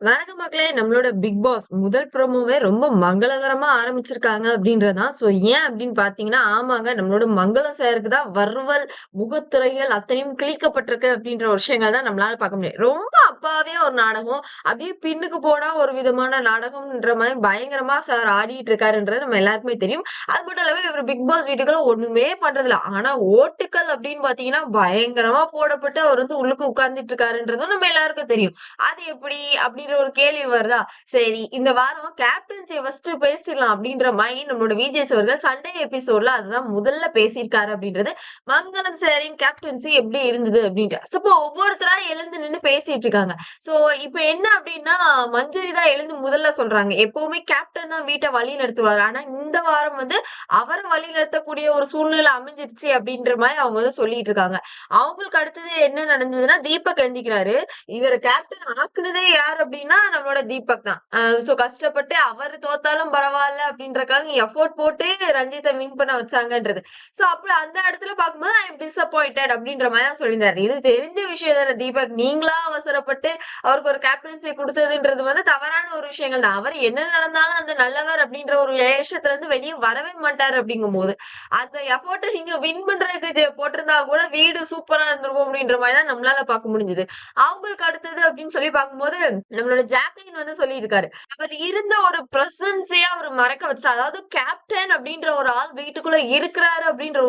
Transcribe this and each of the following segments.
வணக்கம் மக்களே நம்மளோட பிக் பாஸ் முதல் ப்ரோமோவே ரொம்ப மங்களகரமா ஆரம்பிச்சிருக்காங்க அப்படின்றதான். சோ ஏன் அப்படின்னு பாத்தீங்கன்னா ஆமாங்க நம்மளோட மங்களம் சேருக்கு தான் வர்வல் முகத்துறைகள் அத்தனையும் கிழிக்கப்பட்டிருக்கு அப்படின்ற ஒரு விஷயங்கள் தான் நம்மளால பார்க்க முடியும். ரொம்ப அப்பாவே ஒரு நாடகம். அப்படியே பின்னுக்கு போனா ஒரு விதமான நாடகம்ன்ற மாதிரி பயங்கரமா சார் ஆடிட்டு இருக்காருன்றது நம்ம எல்லாருக்குமே தெரியும். அது மட்டும் இல்லாம இவர் பிக் பாஸ் வீட்டுக்குள்ள ஒண்ணுமே பண்றது இல்ல ஆனா ஓட்டுக்கள் அப்படின்னு பாத்தீங்கன்னா பயங்கரமா போடப்பட்டு அவர் வந்து உள்ளுக்கு உட்கார்ந்துட்டு இருக்காருன்றதும் நம்ம எல்லாருக்கும் தெரியும். அது எப்படி? அப்படின்ற ஒரு கேள்வி வருதா? சரி இந்த வாரம் கேப்டன்சி ஃபர்ஸ்ட் பேசிடலாம் அப்படின்ற மாதிரி நம்மளோட விஜய் அவர்கள் சண்டே எபிசோட்ல அதுதான் முதல்ல பேசியிருக்காரு அப்படின்றது மங்களம் சாரின் கேப்டன்சி எப்படி இருந்தது அப்படின்ட்டு. அப்போ ஒவ்வொருத்தரா எழுந்து நின்று பேசிட்டு இருக்காங்க. சோ இப்ப என்ன அப்படின்னா மஞ்சரி தான் எழுந்து முதல்ல சொல்றாங்க. எப்பவுமே கேப்டன் தான் வீட்டை வழி நடத்துவாரு. ஆனா இந்த வாரம் வந்து அவரை வழி நடத்தக்கூடிய ஒரு சூழ்நிலை அமைஞ்சிருச்சு அப்படின்ற மாதிரி அவங்க வந்து சொல்லிட்டு இருக்காங்க. அவங்களுக்கு அடுத்தது என்ன நடந்ததுன்னா தீபக் எழுந்திக்கிறாரு இவர் கேப்டன் ஆக்குனதே யார் அப்படின்னா நம்மளோட தீபக் தான். சோ கஷ்டப்பட்டு அவர் தோத்தாலும் பரவாயில்ல அப்படின்றக்காக எஃபோர்ட் போட்டு ரஞ்சித்தை வின் பண்ண வச்சாங்கன்றது. சோ அப்படி அந்த இடத்துல பார்க்கும்போது ஐ எம் டிசப்பாயிண்டட் அப்படின்ற மாதிரி தான் சொல்லியிருந்தாரு. இது தெரிஞ்ச விஷயம் தானே தீபக். நீங்களா அவசரப்பட்டு அவருக்கு ஒரு கேப்டன்சி கொடுத்ததுன்றது வந்து தவறான ஒரு விஷயங்கள் தான். அவர் என்ன நடந்தாலும் அந்த நல்லவர் அப்படின்ற ஒரு ஏஷத்துல இருந்து வெளியே வரவே மாட்டாரு அப்படிங்கும் போது அந்த எஃபோர்ட்டை நீங்க வின் பண்றதுக்கு போட்டிருந்தா கூட வீடு சூப்பரா இருந்திருக்கும் அப்படின்ற மாதிரி தான் நம்மளால பார்க்க முடிஞ்சது. அவங்களுக்கு அடுத்தது அப்படின்னு சொல்லி பார்க்கும்போது நம்மளோட ஜாக்லின் வந்து சொல்லியிருக்காரு. அவர் இருந்த ஒரு பிரசன்ஸே அவர் மறக்க வச்சுட்டாரு. அதாவது கேப்டன் அப்படின்ற ஒரு ஆள் வீட்டுக்குள்ள இருக்கிறாரு அப்படின்ற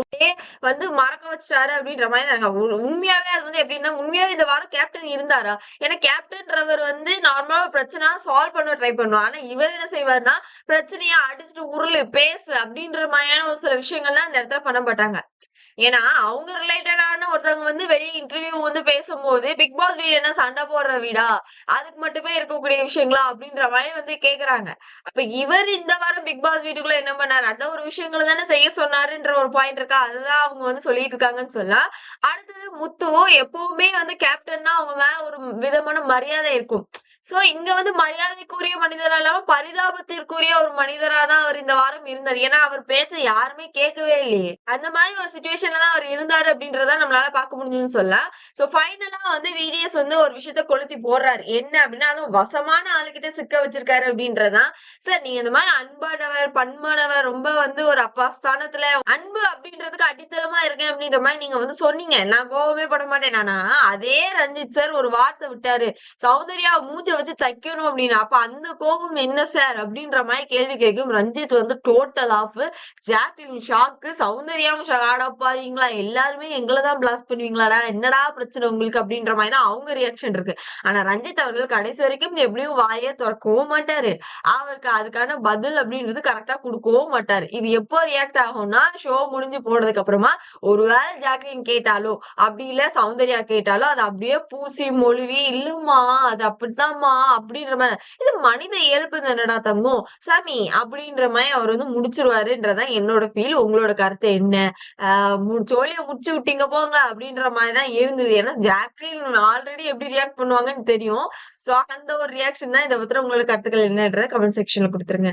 வந்து மறக்க வச்சிட்டாரு அப்படின்ற மாதிரி உண்மையாவே அது வந்து எப்படின்னா உண்மையாவே இந்த வாரம் கேப்டன் இருந்தாரா? ஏன்னா கேப்டன்றவர் வந்து நார்மலா பிரச்சனை சால்வ் பண்ண ட்ரை பண்ணுவோம் ஆனா இவர் என்ன செய்வாருன்னா பிரச்சனையா அடிச்சுட்டு உருளு பேசு அப்படின்ற மாதிரியான ஒரு சில விஷயங்கள் தான் இந்த இடத்துல பண்ண மாட்டாங்க. ஏன்னா அவங்க ரிலேட்டடான ஒருத்தவங்க வந்து வெளியே இன்டர்வியூ வந்து பேசும்போது பிக் பாஸ் வீடு என்ன சண்டை போடுற வீடா? அதுக்கு மட்டுமே இருக்கக்கூடிய விஷயங்களா? அப்படின்ற மாதிரி வந்து கேக்குறாங்க. அப்ப இவர் இந்த வாரம் பிக் பாஸ் வீட்டுக்குள்ள என்ன பண்ணாரு? அந்த ஒரு விஷயங்களை தானே செய்ய சொன்னாருன்ற ஒரு பாயிண்ட் இருக்கா? அதுதான் அவங்க வந்து சொல்லிட்டு இருக்காங்கன்னு சொல்லலாம் அடுத்தது முத்து எப்பவுமே வந்து கேப்டன்னா அவங்க மேல ஒரு விதமான மரியாதை இருக்கும். சோ இங்க வந்து மரியாதைக்குரிய மனிதரா இல்லாம பரிதாபத்திற்குரிய ஒரு மனிதரா தான் அவர் இந்த வாரம் இருந்தார். ஏன்னா அவர் பேச்ச யாருமே கேட்கவே இல்லையே. அந்த மாதிரி ஒரு சுச்சுவேஷன்ல தான் அவர் இருந்தாரு அப்படின்றத நம்மளால பார்க்க முடிஞ்சதுன்னு சொல்லலாம். சோ ஃபைனலா வந்து விஜிஎஸ் வந்து ஒரு விஷயத்த கொளுத்தி போடுறாரு. என்ன அப்படின்னா அதுவும் வசமான ஆளுகிட்ட சிக்க வச்சிருக்காரு அப்படின்றதான். சார் நீங்க இந்த மாதிரி அன்பானவர் பண்பானவர் ரொம்ப வந்து ஒரு அப்பா ஸ்தானத்துல அன்பு அப்படின்றதுக்கு அடித்தளமா இருக்கேன் அப்படின்ற மாதிரி நீங்க வந்து சொன்னீங்க. நான் கோபமே பட மாட்டேன். நானா அதே ரஞ்சித் சார் ஒரு வார்த்தை விட்டாரு. சௌந்தர்யா மூஞ்ச வச்சு தைக்கணும் அப்படின்னு அப்ப அந்த கோபம் என்ன சார்? அப்படின்ற மாதிரி கேள்வி கேட்கும். ரஞ்சித் வந்து டோட்டல் ஆஃப் ஜாக்லின் ஷாக்கு சௌந்தர்யாவும் ஆடப்பாதீங்களா எல்லாருமே எங்களை தான் பிளாஸ் பண்ணுவீங்களாடா? என்னடா பிரச்சனை உங்களுக்கு? அப்படின்ற மாதிரி தான் அவங்க ரியாக்ஷன் இருக்கு. ஆனா ரஞ்சித் அவர்கள் கடைசி வரைக்கும் எப்படியும் வாயே திறக்கவும் மாட்டாரு. அவருக்கு அதுக்கான பதில் அப்படின்றது கரெக்டா கொடுக்கவும் மாட்டாரு. இது எப்போ ரியாக்ட் ஆகும்னா ஷோ முடிஞ்சு போனதுக்கு அப்புறமா ஒருவேளை ஜாக்லின் கேட்டாலோ அப்படி இல்ல சௌந்தர்யா கேட்டாலோ அது அப்படியே பூசி மொழிவி இல்லம்மா அது அப்படித்தான் ஆமா அப்படின்ற மாதிரி இது மனித இயல்பு தானடா தங்கும் சாமி அப்படின்ற மாதிரி அவர் வந்து முடிச்சிருவாருன்றதான் என்னோட ஃபீல் உங்களோட கருத்து என்ன? ஆஹ் முடிச்சு விட்டீங்க போங்க அப்படின்ற மாதிரிதான் இருந்தது. ஏன்னா ஜாக்லின் ஆல்ரெடி எப்படி ரியாக்ட் பண்ணுவாங்கன்னு தெரியும். சோ அந்த ஒரு ரியாக்ஷன் தான் இதை பத்திர உங்களோட கருத்துக்கள் என்னன்றத கமெண்ட் செக்ஷன்ல கொடுத்துருங்க.